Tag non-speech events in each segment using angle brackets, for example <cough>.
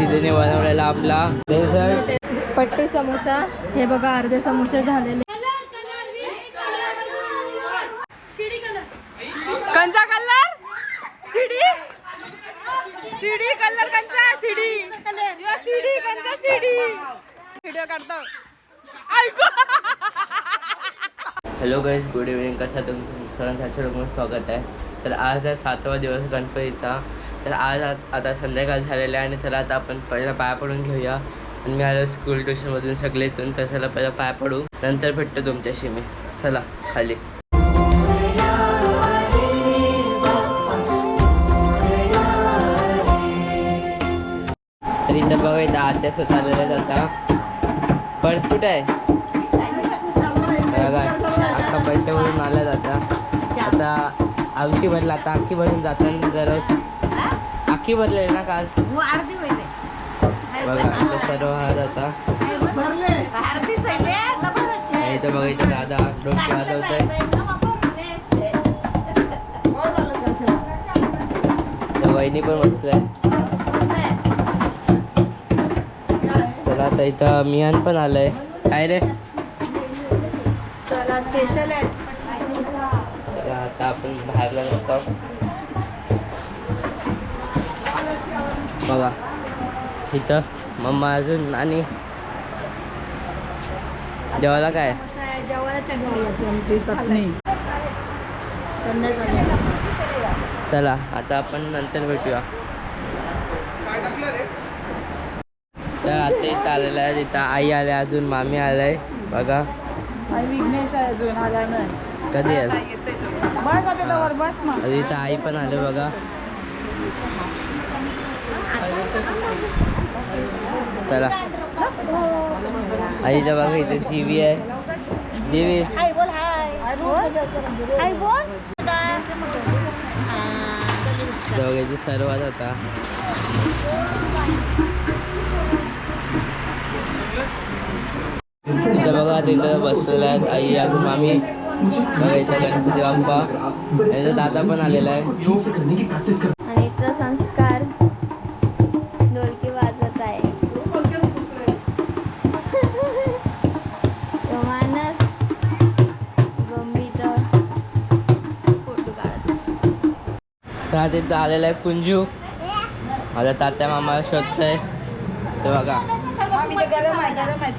तिथे बनवलेला आपला डेझर्ट पट्टी समोसा. हे बघा अर्धे समोसे झालेले. कंचा कलर? सिडी सिडी कलर कंचा सिडी यो सिडी कंचा सिडी व्हिडिओ काढतो. ऐकू. हॅलो गाईज गुड इव्हनिंग कसा तुमचं सरांसाठी स्वागत आहे. तर आज आहे सातवा दिवस गणपतीचा. तर आज आता संध्याकाळ झालेला आहे आणि चला आता आपण पहिला पाया पडून घेऊया. आणि मी आलो स्कूल ट्युशनमधून सगळे इथून तर चला पहिला पाया पडू. नंतर भेटतो तुमच्याशी मी. चला खाली. तर इथं बघा इथं आत्या स्वतः आलेल्या जाता पर्स कुठे आहे? बघा अख्खा पैसे भरून आल्या जाता आता आवशी भरला आता अख्खी भरून जाताना दररोज. अख्खी भरलेली ना काल. बघा इथं सर्व हा जाता आणि इथं बघा इथं दादा डोके वाजवतोय तर वहिनी पण बसलाय चला आता इथं मियान पण आलंय. काय रे? चला स्पेशल आहे. चला आता आपण बाहेरला जातो. बघा. इथं मम्मा अजून आणि जेवायला काय? चला आता आपण नंतर भेटूया. तर आता इथं आलेलं आहे तिथं आई आल्या अजून मामी आलाय बघा. आला? कधी आहे बस इथं आई पण आले बघा. चला. आई इथं बघा इथं जीवी आहे जीवी दोघांची सर्वात आता. इथं बघा तिथं बसलेलं आहेत आई आणि मामी. बघा इथं गणपती बाप्पा याचा दादा पण आलेला आहे. तर आता इथं आलेला आहे कुंजू. माझ्या तात्या मामा शोधतोय ते बघा. गरम आहे गरम आहे.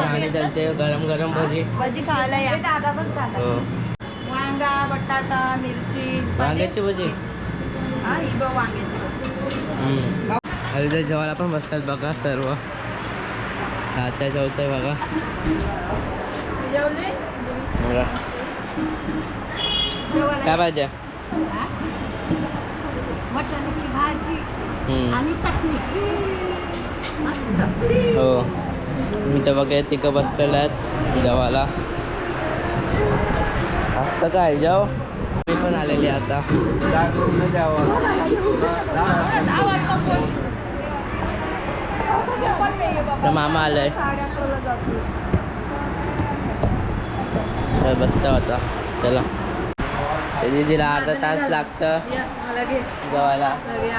आणि भजी. भजी खायला या. दादा पण खाला हो. वांगा बटाटा मिरची वांग्याची भजी? जेवायला पण बसतात बघा सर्व. तात्या जेवतोय बघा. जेवले? बघा. काय पाहिजे मटणाची भाजी हम्म. आणि चटणी. हो. मी तर बघा तिकडं बसलेलं आहेत जेवायला. आता काय जेव मी पण आलेली आता. तर मामा आलाय. तर बसता होता चला. दीदीला अर्धा तास लागतं. जेवायला.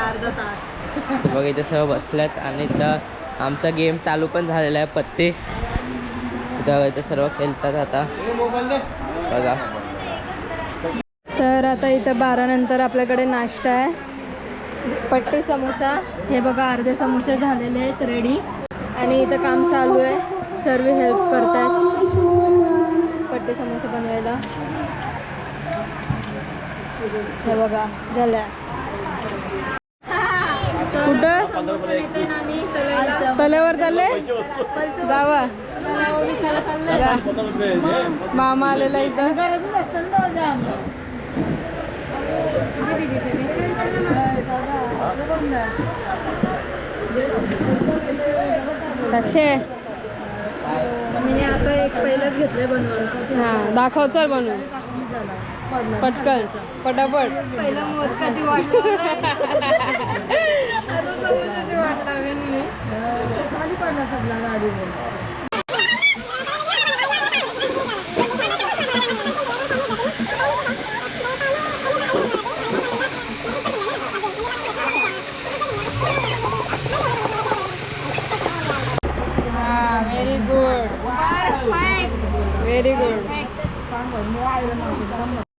अर्धा तास. बघा इथे सर्व बसल्यात आणि इथं आमचा गेम चालू पण झालेला आहे पत्ते. इथं बघा इथं सर्व खेळतात आता. बघा. तर आता इथं बारा नंतर आपल्याकडे नाश्ता आहे. पट्टी समोसा. हे बघा अर्धे समोसे झालेले आहेत रेडी आणि इथं काम चालू आहे. सर्व हेल्प करतायत. वाटते समोसे बनवायला. हे बघा झाल्या. कुठं? तल्यावर चालले? जावा. मामा आलेला इथं. साक्षे. मी आता एक पहिलंच घेतलंय बनवून हां दाखव चल बनवून पटकन पटापट. पहिलं मोदकाची वाट लावणार. आता समोसाची वाट लावेन मी. व्हेरी गुड सुवर्णाची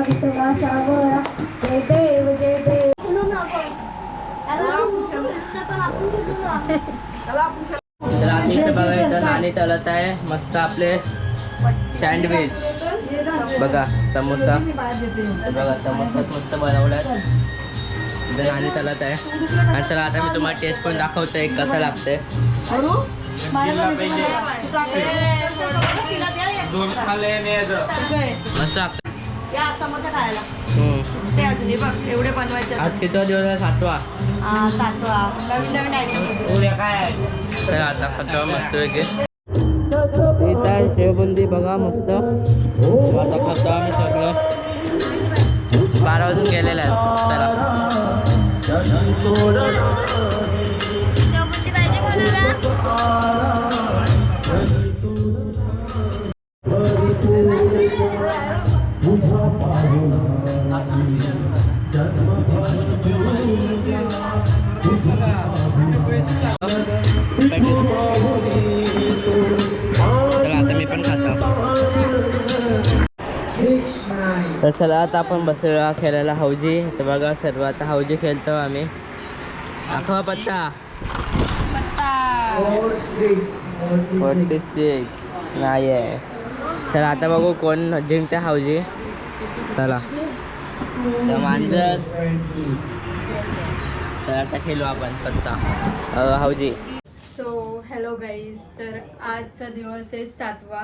विश्वासा गोळा जय देव जय देव तर आता इथं बघा इथं नाणी तळत आहे मस्त आपले सँडविच बघा समोसा बघा समोसा मस्त बनवल्यात इथं नाणी तळत आहे आणि चला आता मी तुम्हाला टेस्ट पण दाखवतोय कसं लागतंय मस्त लागतं. या समोसा खायला. हम्म. ते अजून. हे बघ एवढे बनवायचे आज किती दिवस आहे? सातवा. हा, सातवा. नवीन नवीन आयटम उद्या काय तर आता खातो मस्त इथं आहे शेवबुंदी बघा मस्त. आता खातो आम्ही सगळं. बारा वाजून गेलेले आहेत. चला. तर चला आता आपण बसलेलो खेळायला हौजी तर बघा सर्व आता हौजी खेळतो आम्ही. आखवा पत्ता. Forty six. नाही आहे चला आता बघू कोण जिंकते हौजी चला. तर मांजर. तर आता खेळू आपण पत्ता. सो हॅलो गाईज तर आजचा दिवस आहे सातवा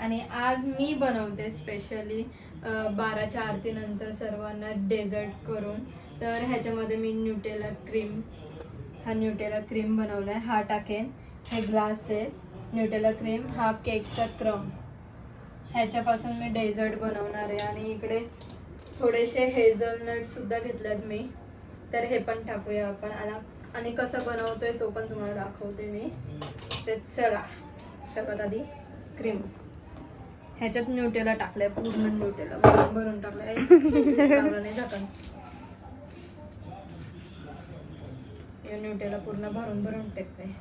आणि आज मी बनवते स्पेशली बाराच्या आरतीनंतर सर्वांना डेझर्ट करून. तर ह्याच्यामध्ये मी न्यूटेला क्रीम हा न्यूटेला क्रीम बनवला आहे हा टाकेन. हे ग्लास आहे. न्यूटेला क्रीम हा केकचा क्रम ह्याच्यापासून मी डेझर्ट बनवणार आहे आणि इकडे थोडेसे हेझलनटसुद्धा घेतलेत मी. तर हे पण टाकूया आपण. आणि आणि कसं बनवतोय तो पण तुम्हाला दाखवते मी. ते चला. सगळ्यात आधी क्रीम ह्याच्यात न्यूटेला टाकलंय. पूर्ण न्यूटेला भरून भरून टाकलंय. नाही झाकण न्यूटेला पूर्ण भरून भरून टाकते.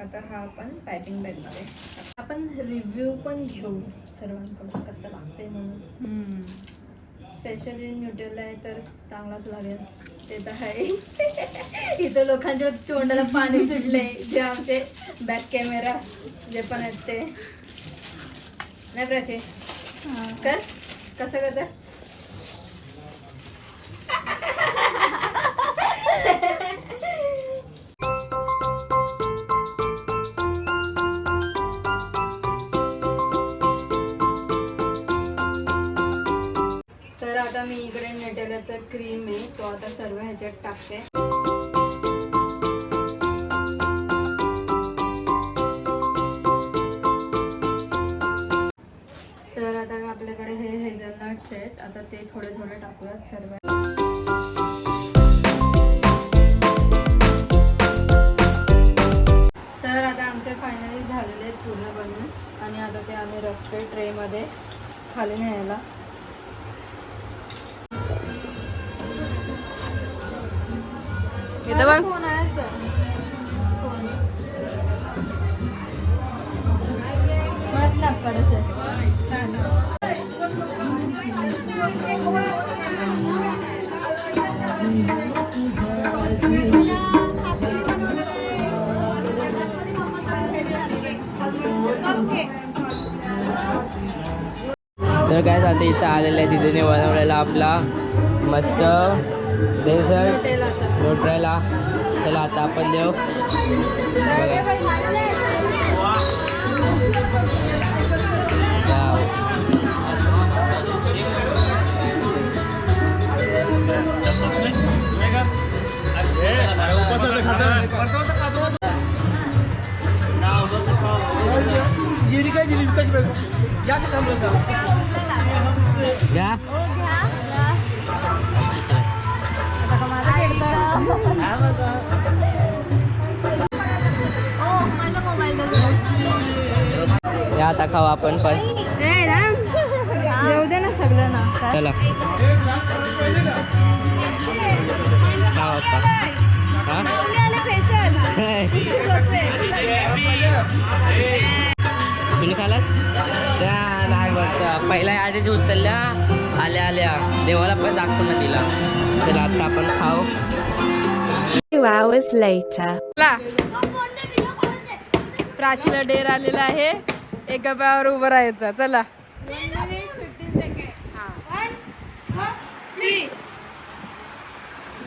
आता हा आपण पायपिंग बॅगमध्ये आपण रिव्ह्यू पण घेऊ सर्वांकडून कसं लागतंय म्हणून. स्पेशली न्यूट्रेला आहे तर चांगलाच लागेल. ते तर आहे. <laughs> इथं लोकांच्या तोंडाला पाणी सुटले जे आमचे बॅक कॅमेरा जे पण आहेत ते. नाही प्राची? कर. कसं करतात <laughs> इकडे क्रीम आहे तो आता सर्व ह्याच्यात टाकते. तर आता आपल्याकडे हे हेझलनट्स आहेत. आता ते थोडे थोडे टाकूयात सर्व. तर आता आमचे फायनली झालेले आहेत पूर्ण बनवून. आणि आता ते आम्ही रस्ते ट्रेमध्ये खाली न्यायला. आहे. तर काय आता इथं आलेलं आहे दिदीने बनवलेला आपला मस्त डेझर्ट रोड राहिला. चला आता आपण देऊ जीविका जीविकाची या आता खाऊ आपण पण. येऊ दे ना सगळ्यांना काय चला. वाजता हा. <laughs> तुम्ही खालास? त्या नाही बघ आधीच उचलल्या आल्या आल्या. देवाला पण दाखवून ना दिला तर आता आपण खाऊ. चला. प्राचीला डेर आलेला आहे. एका पायावर उभं राहायचं. चला.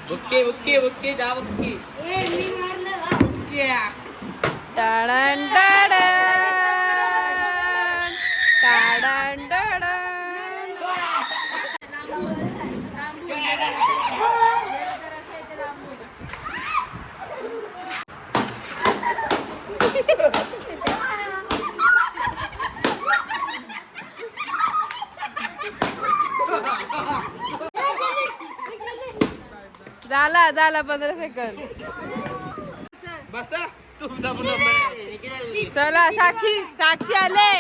बुक्की बुक्की बुक्की जा बुक्की. टाळण टाळण टाळण टाळण झाला झाला पंधरा सेकंद चला साक्षी साक्षी आले.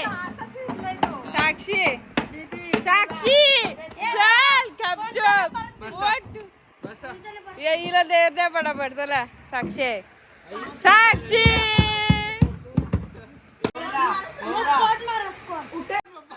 साक्षी साक्षी चल गपचूप वट. ये हिला दे द्या पटापट चला. साक्षी आहे. साक्षी!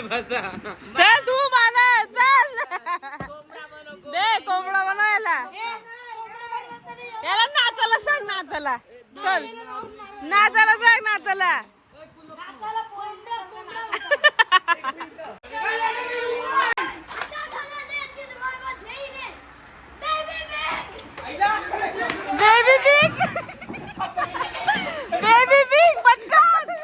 चल तू माना चल. दे कोंबडा बनवायला. याला नाचायला सांग नाचायला. चल. नाचायला बेबी बिग बेबी बिग पटकन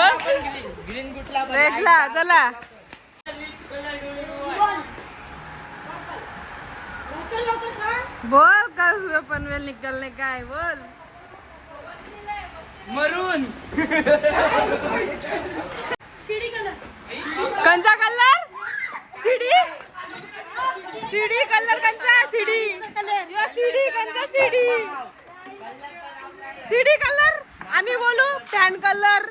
कुठला भेटला चला. बोल कस पनवेल निकलने काय बोल? मरून. कंचा कलर सिडी? सिडी कलर कंचा सिडी. यो सिडी कंचा सिडी? सिडी कलर आम्ही बोलू पॅन कलर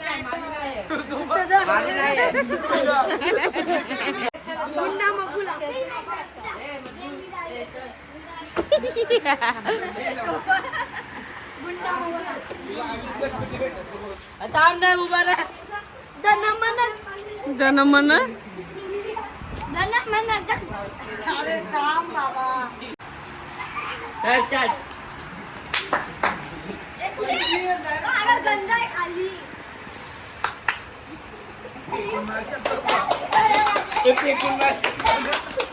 थांब नाही. उभा राहा जनमन? Ipipin mas.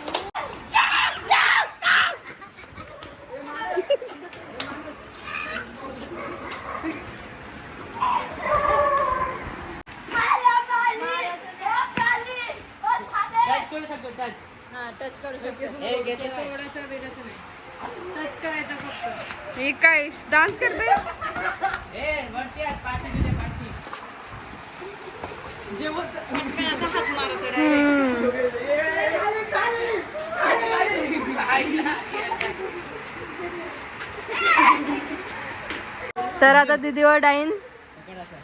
तर आता दीदीवर डाईन.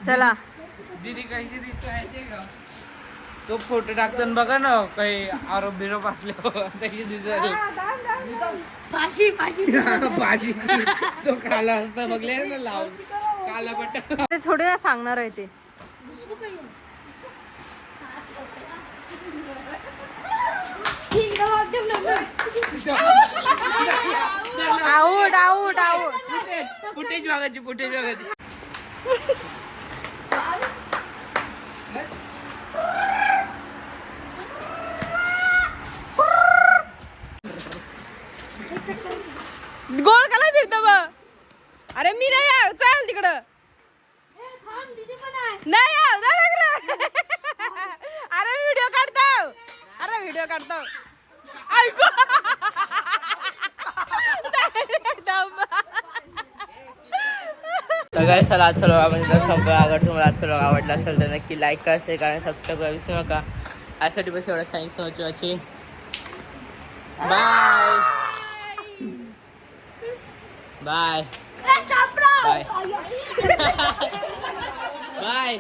चला. दीदी कशी दिसते का? तो फोटो टाकताना बघा ना काही आरोप बिरोप असले कशी दिसत फाशी फाशी. <laughs> भाजी तो काला असता बघले ना लाव काला पट्टा. ते थोडे ना सांगणार आहे ते. आऊट आऊट आऊट फुटेज बघायची फुटेज बघायची. गोल कला फिरतो अरे मी नाही आहे, चल तिकडं. नाही तिकडं. अरे व्हिडिओ काढतो. अरे व्हिडिओ काढतो. ऐकू. काय चला आजचा व्लॉग आपण इथं संपला अगर तुम्हाला आजचा व्लॉग आवडला असेल तर नक्की लाईक करा शेअर करा सबस्क्राईब करा विसरू नका. यासाठी बस एवढं सांगितलं होतं watching bye bye bye bye.